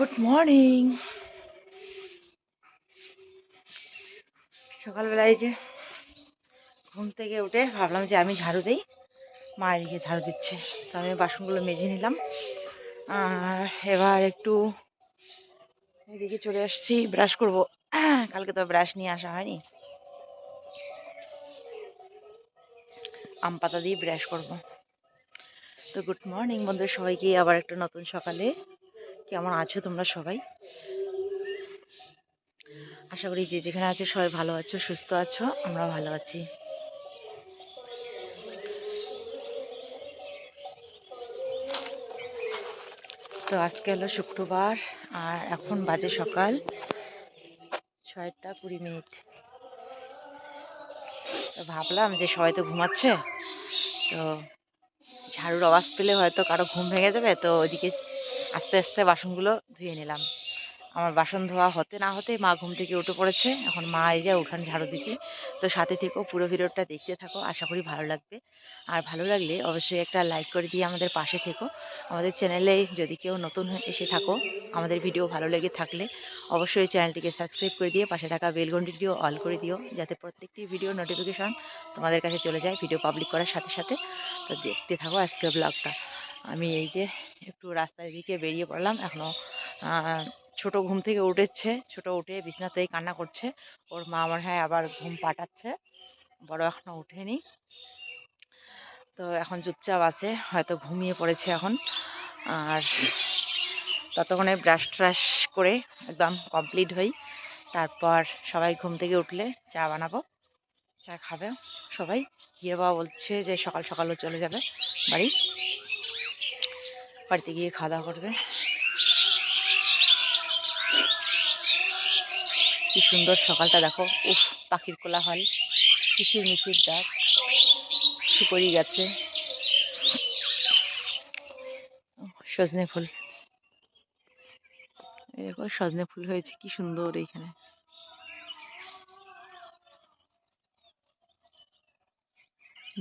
Good morning সকালবেলায় যে ঘুম থেকে উঠে ভাবলাম যে আমি ঝাড়ু দিই। মা এদিকে ঝাড়ু দিচ্ছে। তো আমি বাসনগুলো মেজে নিলাম। আর এবার একটু এদিকে চলে আসছি ব্রাশ করব। কালকে তো ব্রাশ নিয়ে আসা হয়নি। আম পাতা দিয়ে ব্রাশ করব। তো গুড মর্নিং বন্ধু সবাইকে। আবার একটা নতুন সকালে কেমন আছো তোমরা সবাই? আশা করি যে যেখানে আছো সবাই ভালো আছো, সুস্থ আছো আমরা ভালো আছি। তো আজকে হলো শুক্রবার, আর এখন বাজে সকাল ছয়টা কুড়ি মিনিট। তো ভাবলাম যে সবাই তো ঘুমাচ্ছে, তো ঝাড়ুর আওয়াজ পেলে হয়তো কারও ঘুম ভেঙে যাবে, তো ওইদিকে আস্তে আস্তে বাসনগুলো ধুয়ে নিলাম। আমার বাসন ধোয়া হতে না হতে মা ঘুম থেকে উঠে পড়েছে। এখন মা এই যে উঠান ঝাড়ু দিচ্ছে। তো সাথে থেকেও পুরো ভিডিওটা দেখতে থাকো। আশা করি ভালো লাগবে। আর ভালো লাগলে অবশ্যই একটা লাইক করে দিয়ে আমাদের পাশে থেকো। আমাদের চ্যানেলে যদি কেউ নতুন এসে থাকো, আমাদের ভিডিও ভালো লেগে থাকলে অবশ্যই চ্যানেলটিকে সাবস্ক্রাইব করে দিয়ে পাশে থাকা বেল ঘন্টিটিও অল করে দিও, যাতে প্রত্যেকটি ভিডিও নোটিফিকেশন তোমাদের কাছে চলে যায়, ভিডিও পাবলিক করার সাথে সাথে। তো দেখতে থাকো আজকের ব্লগটা। আমি এই যে একটু রাস্তার দিকে বেরিয়ে পড়লাম। এখনও ছোট ঘুম থেকে উঠেছে। ছোট উঠে বিছনাতেই কান্না করছে। ওর মা আমার হ্যাঁ আবার ঘুম পাঠাচ্ছে। বড় এখনও উঠেনি। তো এখন চুপচাপ আছে। হয়তো ঘুমিয়ে পড়েছে এখন। আর ততক্ষণে ব্রাশ ট্রাশ করে একদম কমপ্লিট হই। তারপর সবাই ঘুম থেকে উঠলে চা বানাবো। চা খাবে সবাই। গিয়ে বাবা বলছে যে সকাল সকালও চলে যাবে বাড়ি। বাড়িতে গিয়ে খাওয়া দাওয়া করবে। কি সুন্দর সকালটা, দেখো। উফ, পাখির কোলাহল কিচির মিচির ডাক সুপরি গেছে। সজনে ফুল। দেখো, সজনে ফুল হয়েছে, কি সুন্দর এইখানে।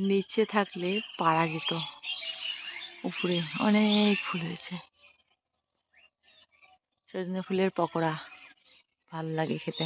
নিচে থাকলে পারা যেত। উপরে অনেক ফুল হয়েছে। সজনে ফুলের পকোড়া ভালো লাগে খেতে।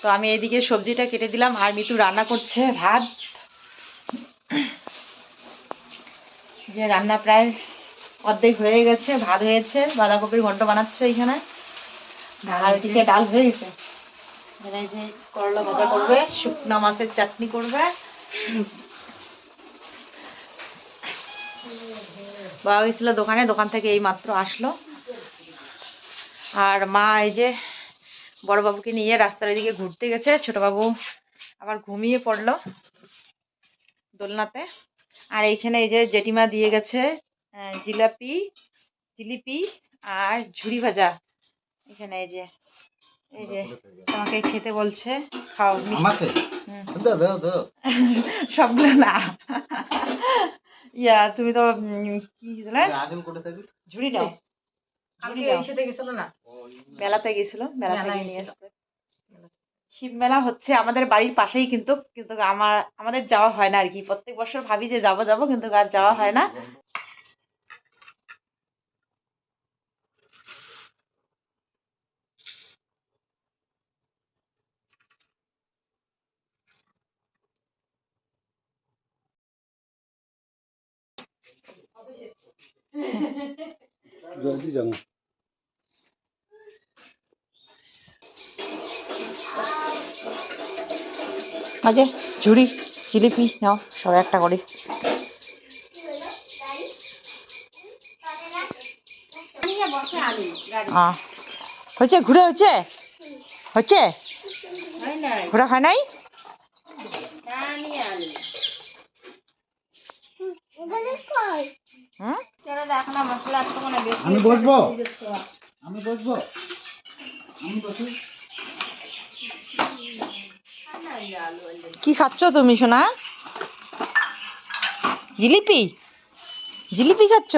তো আমি এইদিকে সবজিটা কেটে দিলাম আর মিতু রান্না করছে ভাত। যে রান্না প্রায় অর্ধেক হয়ে গেছে, ভাত হয়েছে, বাঁধাকপির ঘন্ট বানাচ্ছে এখানে। আর এদিকে ডাল হয়ে গেছে। এই ভাজা করবে, শুকনো মাছের চাটনি করবে। বাবা গেছিল দোকানে, দোকান থেকে এই মাত্র আসলো। আর মা এই যে বড়বাবুকে নিয়ে রাস্তার এদিকে ঘুরতে গেছে ছোটবাবু আবার ঘুমিয়ে পড়ল দোলনাতে। আর এইখানে এই যে জেঠিমা দিয়ে গেছে জিলাপি জিলিপি আর ঝুড়ি ভাজা। এখানে এই যে এই যে তোমাকে খেতে বলছে খাও দাও দাও দাও। সবগুলো না। ইয়া তুমি তো কি দিলে আদিল কালকে শিব মেলা হচ্ছে আমাদের বাড়ির পাশেই কিন্তু কিন্তু আমার আমাদের যাওয়া হয় না আর কি। প্রত্যেক বছর ভাবি যে যাব যাব কিন্তু আর যাওয়া হয় না। জলদি জানো মাঝে ঝুড়ি, জিলিপি, নাও, সব একটা করে। হচ্ছে ঘুরে হচ্ছে হচ্ছে ঘোরা হয় নাই? আমি বসবো? আমি বসবো? আমি বসি। কি খাচ্ছ তুমি সোনা? জিলিপি? জিলিপি খাচ্ছ?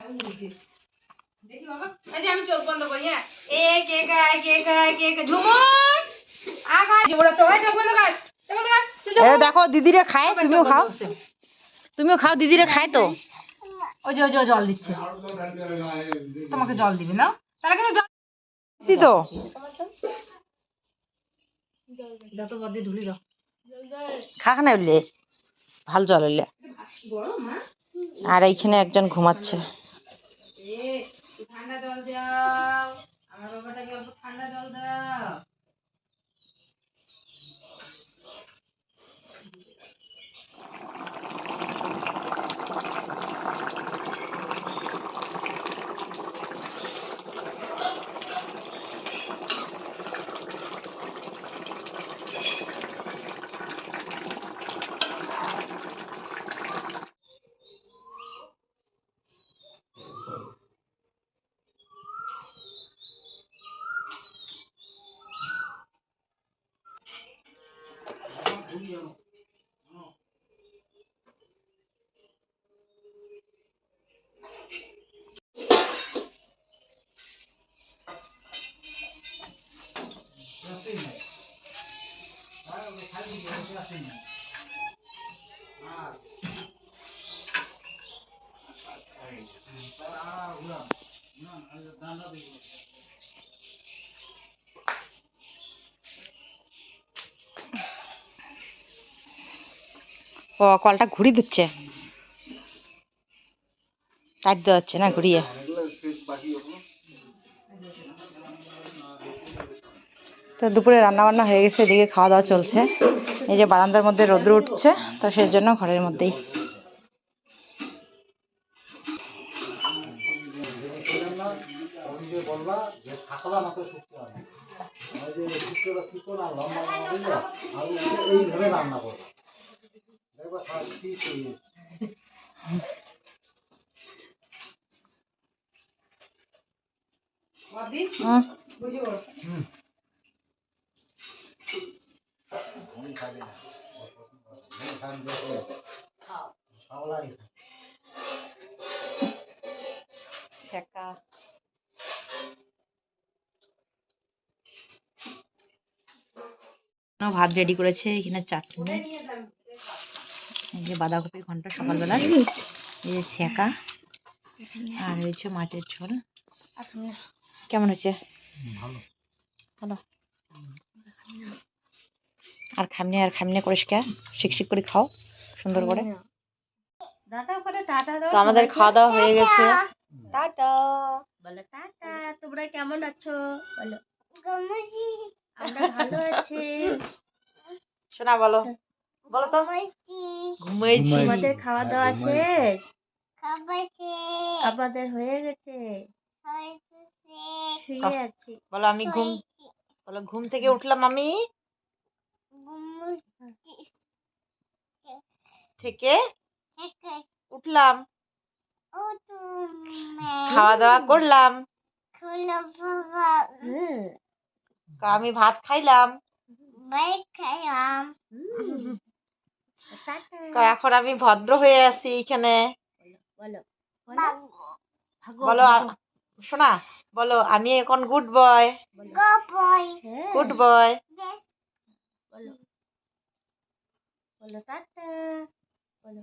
টানবো, বসো। দেখি বাবা। এই যে আমি চোখ বন্ধ করি হ্যাঁ? ঝুমুর! আগা ওরা চোখ বন্ধ কর। এ দেখো দিদিরে খায় তুমিও খাও। তুমিও খাও দিদিরে খায় তো। ওই যে ওই যে জল দিচ্ছে। তোমাকে জল দিবি না? তারা কিন্তু জল দিদি তো। যত বদি ঢুলি দাও। খাক না উঠলে ভালো জল হইলে হ্যাঁ? আর এইখানে একজন ঘুমাচ্ছে। ঠান্ডা জল দাও। আমার বাবাটাকে অল্প ঠান্ডা জল দাও। ও, কলটা ঘুরি দিচ্ছে। টাইট দেওয়া হচ্ছে না, ঘুরিয়ে। তো দুপুরে রান্না বান্না হয়ে গেছে, এদিকে খাওয়া দাওয়া চলছে। এই যে বারান্দার মধ্যে রোদ্র উঠছে, তো সেই জন্য ঘরের মধ্যেই। না লম্বা লম্বা বুঝলো? আমি এইভাবে রান্না করব। দেখবা সব ঠিক। হয়ে ভাত রেডি করেছে এখানে চাটনি। এই যে বাঁধাকপির ঘণ্টা সকালবেলা। এই যে শেখা আর হয়েছে মাছের ঝোল। কেমন হয়েছে? ভালো। ভালো। আর খামনে আর খামনে করিস কে? শিক করে খাও সুন্দর করে। তো আমাদের খাওয়া দাওয়া হয়ে গেছে। টাটা। বলো টাটা তোমরা কেমন আছো? বলো আমরা ভালো আছি। শোনা বলো। বলো তো। তোমাদের খাওয়া দাওয়া হ্যাঁ, শেষ? আমাদের হয়ে গেছে? শুয়ে আছি। বলো আমি ঘুম বলো ঘুম থেকে উঠলাম আমি। থেকে উঠলাম। খাওয়া দাওয়া করলাম। আমি ভাত খাইলাম। এখন আমি ভদ্র হয়ে আছি এখানে। বলো বলো। শোনা বলো আমি এখন গুড বয় গুড বয় বলো। বলো টাটা। বলো।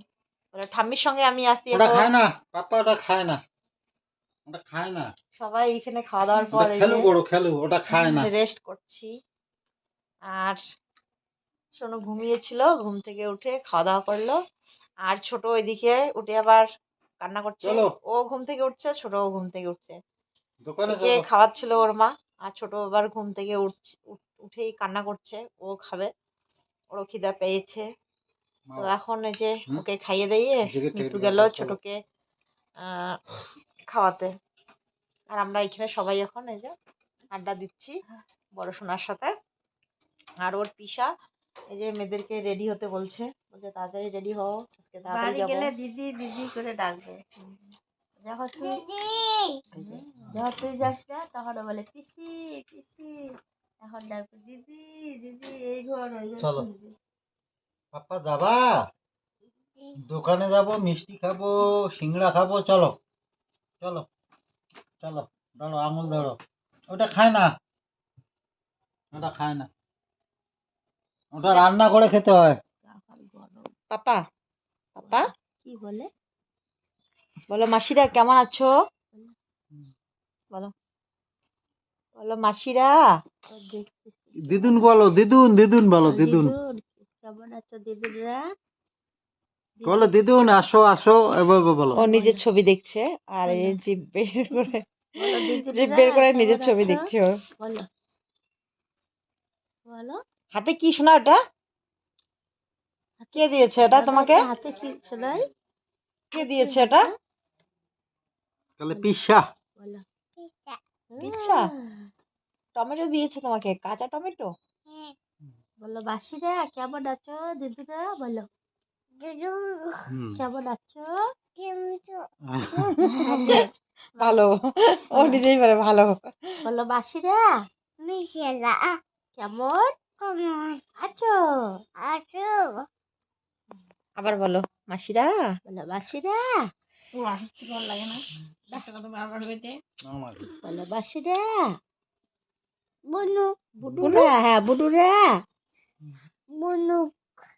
বলে ঠাম্মির সঙ্গে আমি আসি ওটা খায় না পাপ্পা ওটা খায় না। ওটা খায় না। সবাই এখানে খাওয়া দাওয়ার পর খেলু বড় খেলু ওটা খায় না। রেস্ট করছি। আর সোনু ঘুমিয়েছিল ঘুম থেকে উঠে খাওয়া দাওয়া করল। আর ছোট ওইদিকে উঠে আবার কান্না করছে। ও ঘুম থেকে উঠছে ছোট ও ঘুম থেকে উঠছে। দোকানে খাওয়াচ্ছিল ওর মা আর ছোট আবার ঘুম থেকে উঠছে উঠ- উঠেই কান্না করছে ও খাবে। ওরও খিদা পেয়েছে। তো এখন এই যে ওকে খাইয়ে দিয়ে গেল ছোটকে আহ, খাওয়াতে। আর আমরা এখানে সবাই এখন এই যে আড্ডা দিচ্ছি বড় সোনার সাথে। আর ওর পিসা এই যে মেয়েদেরকে রেডি হতে বলছে। বলছে তাড়াতাড়ি রেডি হও আজকে তাড়াতাড়ি বাড়ি যাব। গেলে দিদি দিদি করে ডাকবে। যখন তুই যখন তুই যাস না তখন বলে পিসি পিসি এখন ডাকবে দিদি দিদি এই ঘর ওই ঘর চলো। পাপ্পা যাবা? দোকানে যাব মিষ্টি খাব সিংড়া খাব চলো চলো। চলো ধরো আঙুল ধরো। ওটা খায় না। ওটা খায় না। ওটা রান্না করে খেতে হয়। পাপা পাপা? কি বলে বলো মাসিরা কেমন আছো? বলো। বলো মাসিরা? দিদুন বলো দিদুন দিদুন বলো দিদুন। কেমন আছো দিদুনরা? বলো দিদুন আসো আসো এবার বলো ও নিজের ছবি দেখছে আর এই জিভ বের করে জিভ বের করে নিজের ছবি? দেখছে ও। বলো। হাতে কি শোনা ওটা? কে দিয়েছে এটা তোমাকে? হাতে কি শোনাই কে দিয়েছে এটা তাহলে পিসা। বলো। পিৎজা? টমেটো দিয়েছে তোমাকে কাঁচা টমেটো? বলো বাসিরা কেমন আছো দিদুরা? বলো। কেমন আছো? ভালো। ও নিজেই বলে ভালো। বলো বাসিরা কেমন? আছো? আছো। আবার বলো মাসিরা। বলো বাসিরা আমার। বলো বাসিরা বুনু। বুনুরা হ্যাঁ বুনুরা। বুনু।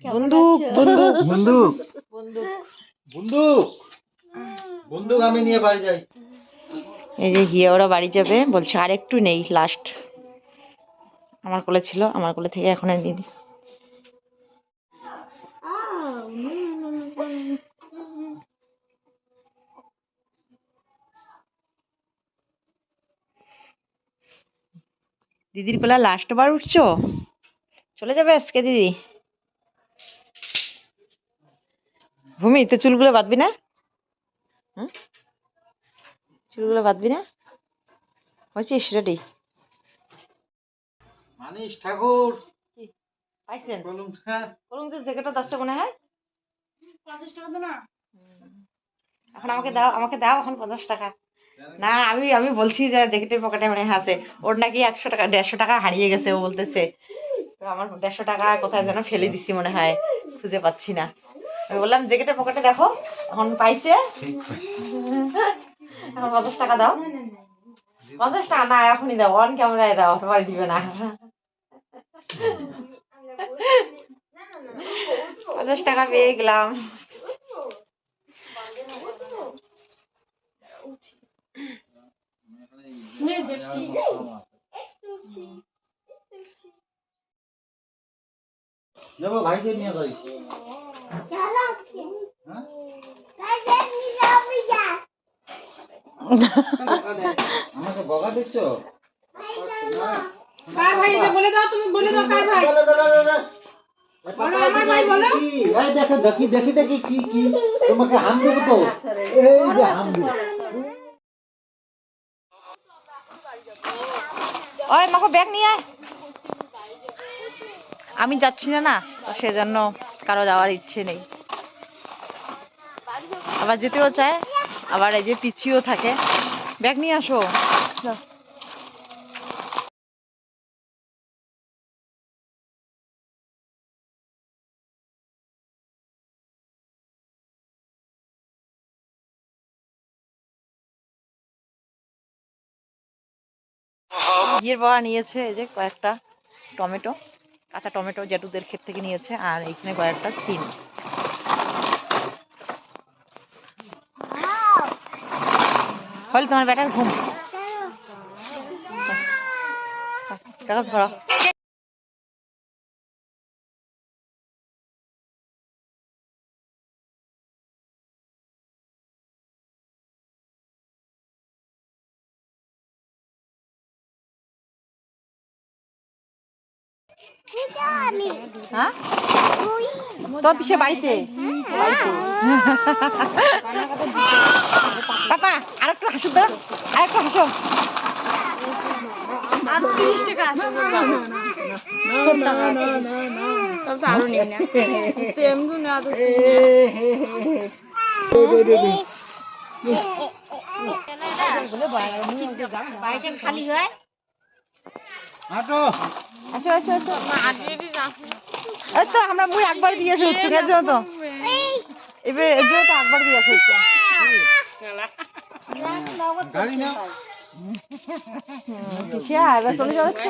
বন্দুক বন্দুক। বন্দুক। বন্দুক। বন্দুক। বন্দুক আমি নিয়ে বাড়ি যাই। এই যে গিয়ে ওরা বাড়ি যাবে বলছে আর একটু নেই লাস্ট আমার কোলে ছিল আমার কোলে থেকে এখন আর নিয়ে দিদির কোলা লাস্ট বার উঠছো? চলে যাবে আজকে দিদি? ভূমি তো চুলগুলো বাঁধবি না? হুম? চুলগুলো বাঁধবি না? হয়েছিস রেডি মানিস ঠাকুর। পাইছেন? বলুন হ্যাঁ। বলুন জ্যাকেটটা মনে হয়? এখন আমাকে দাও আমাকে দাও এখন পঞ্চাশ টাকা। না আমি আমি বলছি যে জ্যাকেটের পকেটে মনে হয় আছে। ওর নাকি একশো টাকা দেড়শো টাকা হারিয়ে গেছে ও বলতেছে। আমার দেড়শো টাকা কোথায় যেন ফেলে দিছি মনে হয়। খুঁজে পাচ্ছি না। আমি বললাম জ্যাকেটের পকেটে দেখো এখন পাইছে। এখন পঞ্চাশ টাকা দাও। পঞ্চাশ টাকা না এখনই দাও অন ক্যামেরায় দাও এবার দিবে না। পঞ্চাশ টাকা পেয়ে গেলাম। যাব ভাইকে নিয়ে যাই? আমাকে বকা দিচ্ছ? কার ভাই বলে দাও তুমি বলে দাও কার ভাই। দাদা, দাদা, দাদা। এ বলো, আমার ভাই বলো। এই দেখো দেখি দেখি দেখি কি কি। তোমাকে হাম দেবো তো। এই যে হাম দেবো। ওই মাকে ব্যাগ নিয়ে আয়। আমি যাচ্ছি না না। সেজন্য কারও যাওয়ার ইচ্ছে নেই। আবার যেতেও চায়, আবার এই যে পিছিয়েও থাকে। ব্যাগ নিয়ে আসো। বিয়ের বাবা নিয়েছে, এই যে কয়েকটা টমেটো। কাঁচা টমেটো জেঠুদের ক্ষেত থেকে নিয়েছে আর এখানে কয়েকটা সিম। হল তোমার বেটার ঘুম। টাকা ধরো হ্যাঁ? তোর পিছে বাড়িতে? পাপা আর একটু হাসো তো। আর একটু হাসো। আর তিরিশ টাকা আছে আরও নেই না। এমনি না তো বাড়িটা খালি হয়? আসো আসো আসো এই তো আমরা মুই একবার দিয়ে আসে হচ্ছে গেছে তো। এবার এই যে তো একবার দিয়ে আসে হচ্ছে। গাড়ি না কিসিয়া এবার চলে যাচ্ছে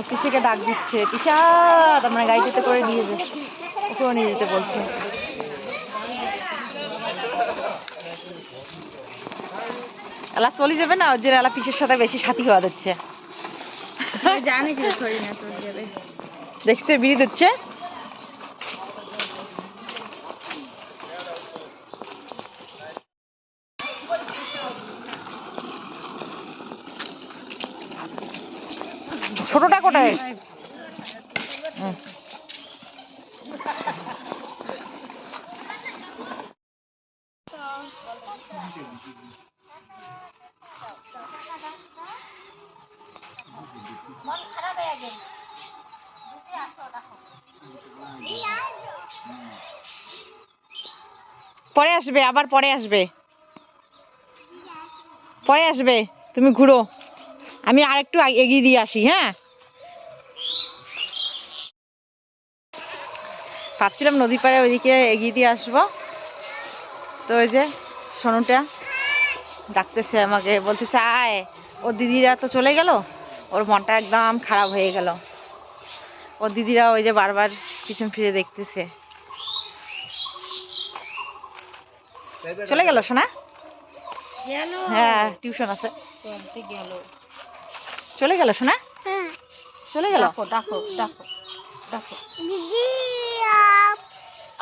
ও পিসিকে ডাক দিচ্ছে। পিসা মানে গাড়িতে করে নিয়ে যাচ্ছে ওকেও নিয়ে যেতে বলছে। এলা চলে যাবে না ওর জন্য এলা পিসের সাথে বেশি সাথী হওয়া দিচ্ছে। জানে কি করি না তোর যাবে দেখছে বিড়ি দিচ্ছে। কোটায়? পরে আসবে আবার পরে আসবে। পরে আসবে তুমি ঘুরো। আমি আরেকটু এগিয়ে দিয়ে আসি হ্যাঁ? ভাবছিলাম নদী পাড়ে ওইদিকে এগিয়ে দিয়ে আসব। তো ওই যে সোনুটা ডাকতেছে আমাকে বলতেছে আয় ওর দিদিরা তো চলে গেল ওর মনটা একদম খারাপ হয়ে গেল। ওর দিদিরা ওই যে বারবার পিছন ফিরে দেখতেছে। চলে গেল সোনা? হ্যাঁ টিউশন আছে। চলে গেল সোনা? চলে গেল? ডাকো ডাকো। ডাকো ডাকো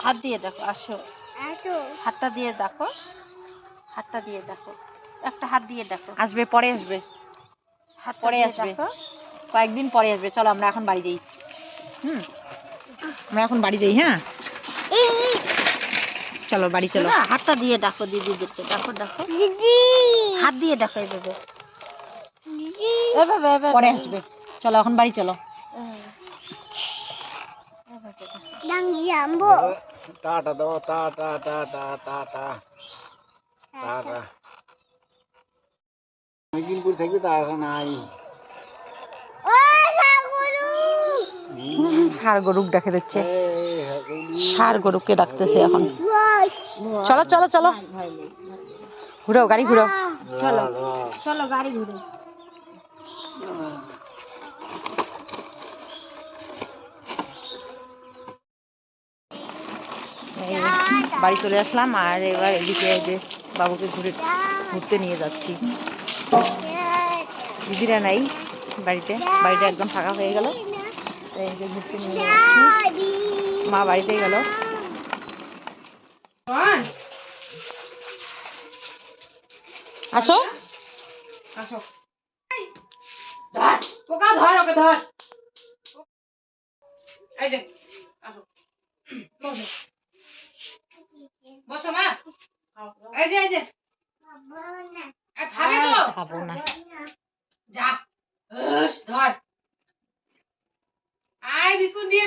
হাত দিয়ে ডাকো আসো। হাতটা দিয়ে ডাকো হাতটা দিয়ে ডাকো একটা হাত দিয়ে ডাকো আসবে পরে আসবে। হাত পরে আসবে। কয়েকদিন পরে আসবে। চলো আমরা এখন বাড়ি যাই। হুম? আমরা এখন বাড়ি যাই হ্যাঁ? চলো বাড়ি চলো। হাতটা দিয়ে ডাকো দিদিদেরকে ডাকো ডাকো হাত দিয়ে ডাকো এভাবে। এভাবে এভাবে। পরে আসবে। চলো এখন বাড়ি চলো। এভাবে। টাটা দাও টাটা টাটা টাটা টাটা অনেকদিন করে থাকবে তা আসা নাই। সার গরুক ডাকে দিচ্ছে। সার গরুকে ডাকতেছে এখন। চলো চলো চলো। ঘুরো গাড়ি ঘুরো চলো চলো। গাড়ি ঘুরে। বাড়ি চলে আসলাম আর এবার এদিকে যে বাবুকে ঘুরে ঘুরতে নিয়ে যাচ্ছি। দিদিরা নাই বাড়িতে বাড়িটা একদম ফাঁকা হয়ে গেল। ঘুরতে নিয়ে যাচ্ছি। মা বাড়িতে গেল। আসো। পোকা ধর ওকে ধর। এই যে আসো। এই যে এই যে। এই খাবে তো। খাব না। যা। ধর। আয় বিস্কুট দিয়ে